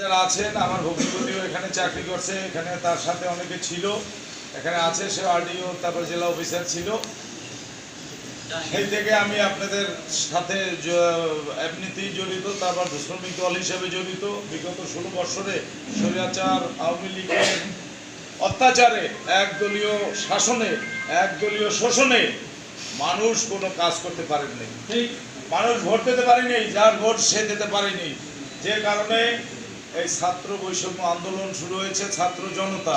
যারা আছেন, আমার ভগ্নিপতিও এখানে চাকরি করছে, এখানে তার সাথে অনেকে ছিল, এখানে আছে, সে আরডিও তারপর জেলা অফিসার ছিল। সেই থেকে আমি আপনাদের সাথে এমনিতেই জড়িত, তারপর শ্রমিক দল হিসেবে জড়িত। বিগত ষোলো বছরে স্বৈরাচার, আওয়ামী লীগের অত্যাচারে একদলীয় শাসনে, একদলীয় শোষণে মানুষ কোনো কাজ করতে পারেননি। মানুষ ভোট পেতে পারেনি, যার ভোট সে দিতে পারেনি। যে কারণে এই ছাত্র বৈষম্য আন্দোলন শুরু হয়েছে, ছাত্র জনতা।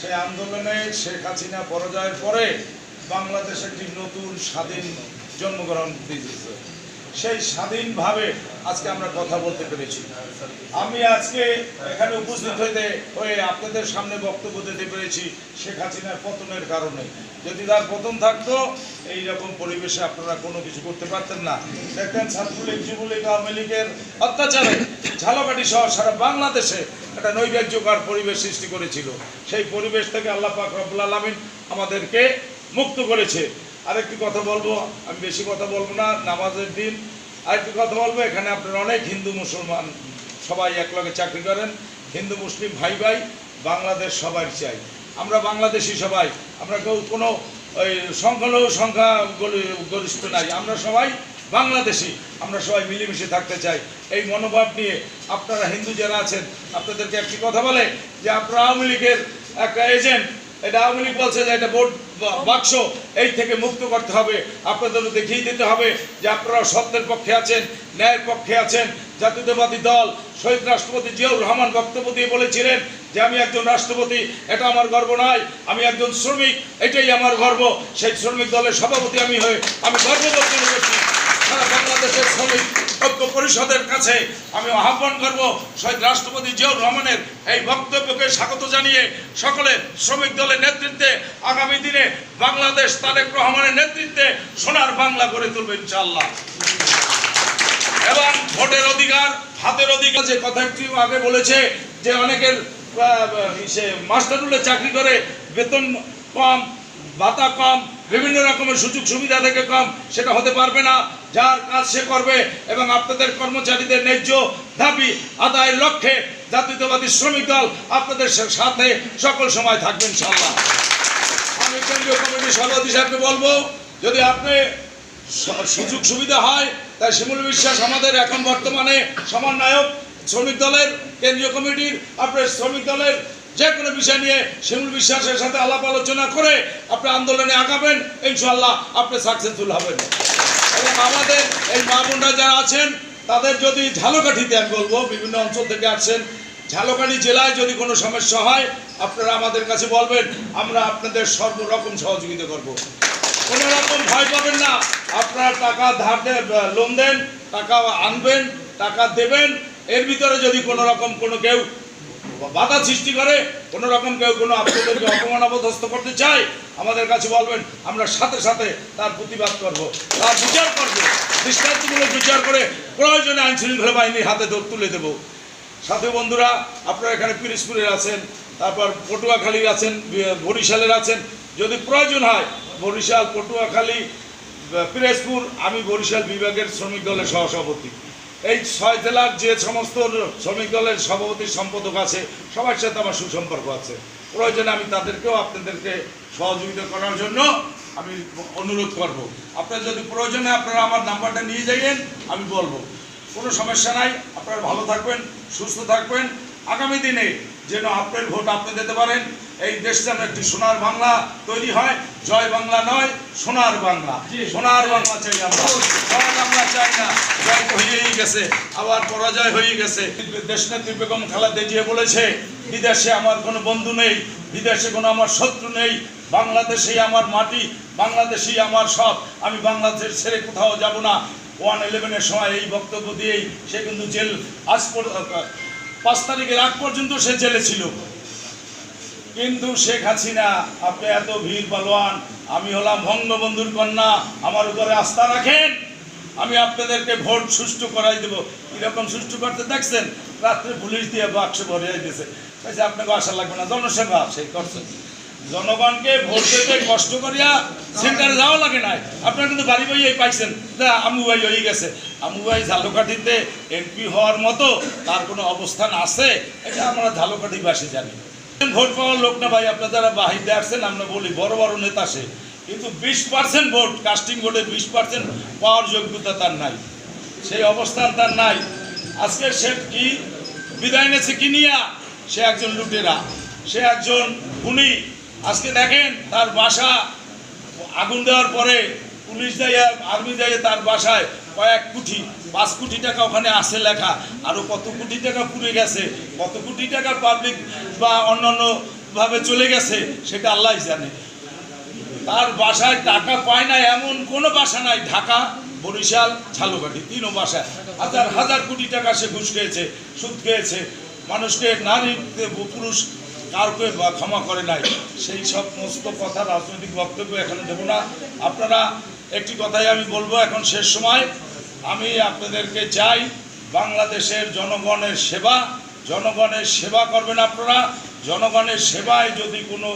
সেই আন্দোলনে শেখ হাসিনা পরাজয়ের পরে বাংলাদেশ একটি নতুন স্বাধীন জন্মগ্রহণ দিয়েছে। সেই স্বাধীনভাবে আজকে আমরা কথা বলতে পেরেছি। আমি আজকে এখানে উপস্থিত হইতে হয়ে আপনাদের সামনে বক্তব্য দিতে পেরেছি শেখ হাসিনার পতনের কারণে। যদি তার পতন থাকতো এই রকম পরিবেশে আপনারা কোনো কিছু করতে পারতেন না। দেখতেন ছাত্রলীগ, যুবলীগ, আওয়ামী লীগের অত্যাচারে ঝালকাঠি সহ সারা বাংলাদেশে একটা নৈরাজ্যকর পরিবেশ সৃষ্টি করেছিল। সেই পরিবেশ থেকে আল্লাহ পাক রব্বুল আলমিন আমাদেরকে মুক্ত করেছে। আরেকটি কথা বলব, আমি বেশি কথা বলব না, নামাজের দিন। আরেকটি কথা বলব, এখানে আপনারা অনেক হিন্দু মুসলমান সবাই একলগে চাকরি করেন। হিন্দু, মুসলিম ভাই ভাই, বাংলাদেশ সবাই চাই। আমরা বাংলাদেশি সবাই, আমরা কেউ কোনো ওই সংখ্যালঘু সংখ্যা গরিষ্ঠ নাই, আমরা সবাই বাংলাদেশি, আমরা সবাই মিলেমিশে থাকতে চাই। এই মনোভাব নিয়ে আপনারা হিন্দু যারা আছেন, আপনাদেরকে একটি কথা বলে যে আপনারা আওয়ামী লীগের একটা এজেন্ট এটা আওয়ামী লীগ বলছে যে এটা ভোট বাক্স। এই থেকে মুক্ত করতে হবে। আপনাদের দেখিয়ে দিতে হবে যে আপনারা সত্যের পক্ষে আছেন, ন্যায়ের পক্ষে আছেন। জাতীয়তাবাদী দল, শহীদ রাষ্ট্রপতি জিয়াউর রহমান বক্তব্য দিয়ে বলেছিলেন যে আমি একজন রাষ্ট্রপতি, এটা আমার গর্ব নয়। আমি একজন শ্রমিক, এটাই আমার গর্ব। সেই শ্রমিক দলের সভাপতি আমি হয়ে আমি গর্ববোধ করে করছি সারা বাংলাদেশের শ্রমিক ঐক্য পরিষদের কাছে আমি আহ্বান করব শহীদ রাষ্ট্রপতি জিয়াউর রহমানের এই বক্তব্যকে স্বাগত জানিয়ে সকলে শ্রমিক দলের নেতৃত্বে আগামী দিনে বাংলাদেশ তারেক রহমানের নেতৃত্বে সোনার বাংলা গড়ে তুলবে ইনশাল্লাহ এবং ভোটের অধিকার, হাতের অধিকার যে কথা একটু আগে বলেছে যে অনেকের সে মাস্টারুলে চাকরি করে, বেতন কম, ভাতা কম বিভিন্ন রকমের সুযোগ সুবিধা থেকে কম, সেটা হতে পারবে না। যার কাজ সে করবে এবং আপনাদের কর্মচারীদের ন্যায্য দাবি আদায়ের লক্ষ্যে জাতীয়তাবাদী শ্রমিক দল আপনাদের সাথে সকল সময় থাকবেন ইনশাআল্লাহ। আমি কেন্দ্রীয় কমিটির সভাপতি সাহেবকে বলব, যদি আপনি সুযোগ সুবিধা হয়, তাই শিমুল বিশ্বাস আমাদের এখন বর্তমানে সমন্বয়ক শ্রমিক দলের, কেন্দ্রীয় কমিটির, আপনার শ্রমিক দলের যে কোনো বিষয় নিয়ে শিমুল বিশ্বাসের সাথে আলাপ আলোচনা করে আপনি আন্দোলনে আগাবেন ইনশাল্লাহ আপনি সাকসেসফুল হবেন। এবং আমাদের এই মা বোনরা যারা আছেন, তাদের যদি ঝালকাঠিতে আমি বলব, বিভিন্ন অঞ্চল থেকে আসছেন, ঝালকাঠি জেলায় যদি কোনো সমস্যা হয়, আপনারা আমাদের কাছে বলবেন, আমরা আপনাদের সর্বরকম সহযোগিতা করব। কোনো রকম ভয় পাবেন না, আপনারা টাকা ধার লোন দেন, টাকা আনবেন, টাকা দেবেন, এর ভিতরে যদি কোনো রকম কোনো কেউ বাধা সৃষ্টি করে, কোনো রকম কেউ কোনো আপনাদেরকে অপমান করতে চায়, আমাদের কাছে বলবেন, আমরা সাথে সাথে তার প্রতিবাদ করব, তার বিচার করব, দৃষ্টান্তমূলক বিচার করে প্রয়োজনে আইন শৃঙ্খলা বাহিনীর হাতে তুলে দেবো। সাথী বন্ধুরা, আপনারা এখানে পিরিসপুরের আছেন, তারপর পটুয়াখালীর আছেন, বরিশালের আছেন, যদি প্রয়োজন হয়, বরিশাল, পটুয়াখালী পিরোজপুর, আমি বরিশাল বিভাগের শ্রমিক দলের সহসভাপতি। এই ছয় জেলার যে সমস্ত শ্রমিক দলের সভাপতি, সম্পাদক আছে, সবার সাথে আমার সুসম্পর্ক আছে। প্রয়োজনে আমি তাদেরকেও আপনাদেরকে সহযোগিতা করার জন্য আমি অনুরোধ করব। আপনার যদি প্রয়োজনে আপনারা আমার নাম্বারটা নিয়ে যাইয়েন, আমি বলব। কোনো সমস্যা নাই, আপনারা ভালো থাকবেন, সুস্থ থাকবেন। আগামী দিনে যেন আপনার ভোট আপনি দিতে পারেন। এই দেশ যেন একটি সোনার বাংলা তৈরি হয়। জয় বাংলা নয় সোনার বাংলা। সোনার বাংলা চাই আমরা। জয় বাংলা চাই না। জয় তো হয়েই গেছে আবার পরাজয় হয়ে গেছে। দেশ নেত্রী বেগম খালেদা জিয়া বলেছে বিদেশে আমার কোনো বন্ধু নেই বিদেশে কোনো আমার শত্রু নেই বাংলাদেশেই আমার মাটি বাংলাদেশেই আমার সব। আমি বাংলাদেশ ছেড়ে কোথাও যাব না। ওয়ান ইলেভেনের সময় এই বক্তব্য দিয়েই সে কিন্তু জেল আজ পাঁচ তারিখের আগ পর্যন্ত সে জেলে ছিল। কিন্তু শেখ হাসিনা, আপনি এত ভিড় পালোয়ান, আমি হলাম বঙ্গবন্ধুর কন্যা, আমার উপরে আস্থা রাখেন, আমি আপনাদেরকে ভোট সুষ্ঠু করাই দেবো। এরকম সুষ্ঠু করতে দেখছেন? রাত্রে পুলিশ দিয়ে বাক্স ভরে দিয়েছে আপনাকে আশা লাগবে না, জনসেবা সেই করছেন জনগণকে ভোট দিতে কষ্ট করিয়া সেন্টারে যাওয়া লাগে নাই। আপনারা কিন্তু বাড়ি বইয়ে পাইছেন। না আমু ভাই হয়ে গেছে। আমু ভাই ঝালকাঠিতে এমপি হওয়ার মতো তার কোনো অবস্থান আছে? এটা আমরা ঝালকাঠিবাসী জানি। ভোট পাওয়ার লোক না ভাই, আপনারা যারা বাহিরে আসছেন, আমরা বলি বড় বড় নেতা সে। কিন্তু বিশ পার্সেন্ট ভোট কাস্টিং ভোটে বিশ পার্সেন্ট পাওয়ার যোগ্যতা তার নাই। সেই অবস্থান তার নাই। আজকে সে কি বিদায় নিয়েছে কি নিয়া? সে একজন লুটেরা। সে একজন খুনি। আজকে দেখেন তার বাসা আগুন দেওয়ার পরে পুলিশ যায় আর্মি যায় তার বাসায় কয়েক কোটি, পাঁচ কোটি টাকা ওখানে আছে লেখা। আরও কত কোটি টাকা পুড়ে গেছে, কত কোটি টাকা পাবলিক বা অন্যান্য ভাবে চলে গেছে, সেটা আল্লাহ জানে। তার বাসায় টাকা পায় না এমন কোনো বাসা নাই, ঢাকা, বরিশাল, ঝালুকাঠি, তিনও বাসায় হাজার হাজার কোটি টাকা সে ঘুষ খেয়েছে, সুদ খেয়েছে। মানুষকে নারী, পুরুষ কাউকে ক্ষমা করে নাই, সেই সব সমস্ত কথা রাজনৈতিক বক্তব্য এখানে দেবো না। আপনারা একটি কথাই আমি বলব, এখন শেষ সময়। আমি আপনাদেরকে চাই, বাংলাদেশের জনগণের সেবা জনগণের সেবা করবেন আপনারা। জনগণের সেবায় যদি কোনো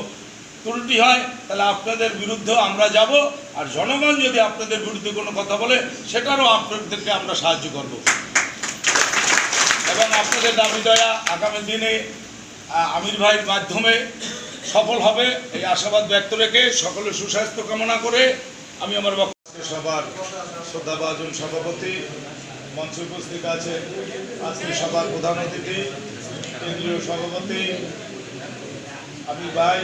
ত্রুটি হয়, তাহলে আপনাদের বিরুদ্ধে আমরা যাব। আর জনগণ যদি আপনাদের বিরুদ্ধে কোনো কথা বলে, সেটারও আপনাদেরকে আমরা সাহায্য করব। এবং আপনাদের দাবি দয়া, আগামী দিনে আমির ভাইয়ের মাধ্যমে সফল হবে। এই আশাবাদ ব্যক্ত রেখে সকলের সুস্বাস্থ্য কামনা করে আমি আমার বক্তব্য সবার শ্রদ্ধাভাজন সভাপতি মঞ্চে উপস্থিত আছে। আজকে সবার প্রধান অতিথি, কেন্দ্রীয় সভাপতি আমি ভাই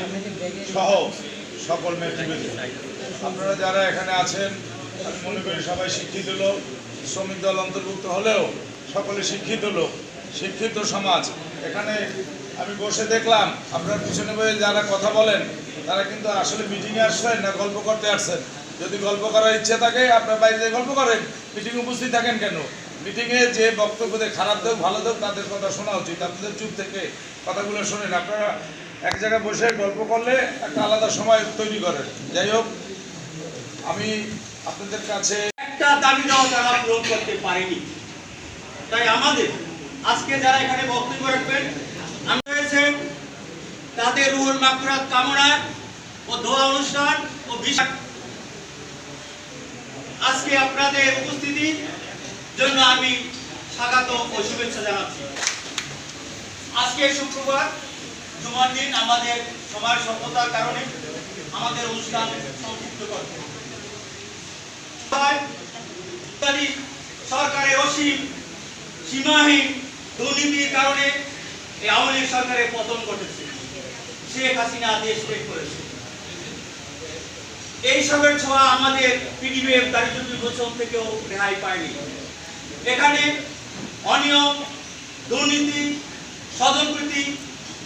সহ সকল নেতৃবৃন্দ। আপনারা যারা এখানে আছেন আমি মনে করি সবাই শিক্ষিত লোক, শ্রমিক দল অন্তর্ভুক্ত হলেও সকলে শিক্ষিত লোক, শিক্ষিত সমাজ। এখানে আমি বসে দেখলাম, আপনার পিছনে বয়ে যারা কথা বলেন, তারা কিন্তু আসলে মিটিংয়ে আসছেন না গল্প করতে আসছেন? যদি গল্প করার ইচ্ছে থাকে, আপনার বাইরে যেয়ে গল্প করেন মিটিংয়ে উপস্থিত থাকেন কেন? মিটিংয়ে যে বক্তব্য দেয়, খারাপ দেব ভালো দেব তাদের কথা শোনা উচিত। আপনাদের চুপ থেকে কথাগুলো শোনেন। আপনারা এক জায়গায় বসে গল্প করলে একটা আলাদা সময় তৈরি করেন। যাই হোক, আমি আপনাদের কাছে একটা দাবি দেওয়া তারা পূরণ করতে পারেনি। তাই আমাদের, আজকে যারা এখানে বক্তব্য রাখবেন তাদের রুহুল মাকরাত কামনা ও দোয়া অনুষ্ঠান ও বিশাল আজকে আপনাদের উপস্থিতি জন্য আমি স্বাগত ও শুভেচ্ছা জানাচ্ছি। আজকে শুক্রবার, জুমার দিন আমাদের সময় স্বল্পতার কারণে আমাদের অনুষ্ঠান সংক্ষিপ্ত করতে। সরকারের অসীম সীমাহীন দুর্নীতির কারণে এই আওয়ামী সরকারের পতন ঘটেছে। শেখ হাসিনা করেছে। ছোঁয়া আমাদের পিডিবিএফ দারিদ্র বিমোচন থেকেও রেহাই পায়নি। এখানে অনিয়ম, দুর্নীতি, স্বজনপ্রীতি,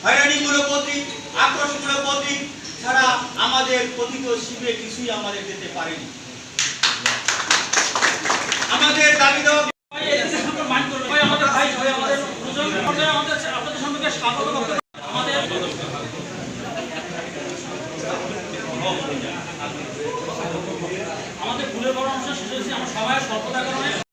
হয়রানিমূলক প্রতীক, আক্রোশমূলক প্রতীক ছাড়া আমাদের কথিত শিবে কিছুই আমাদের দিতে পারেনি।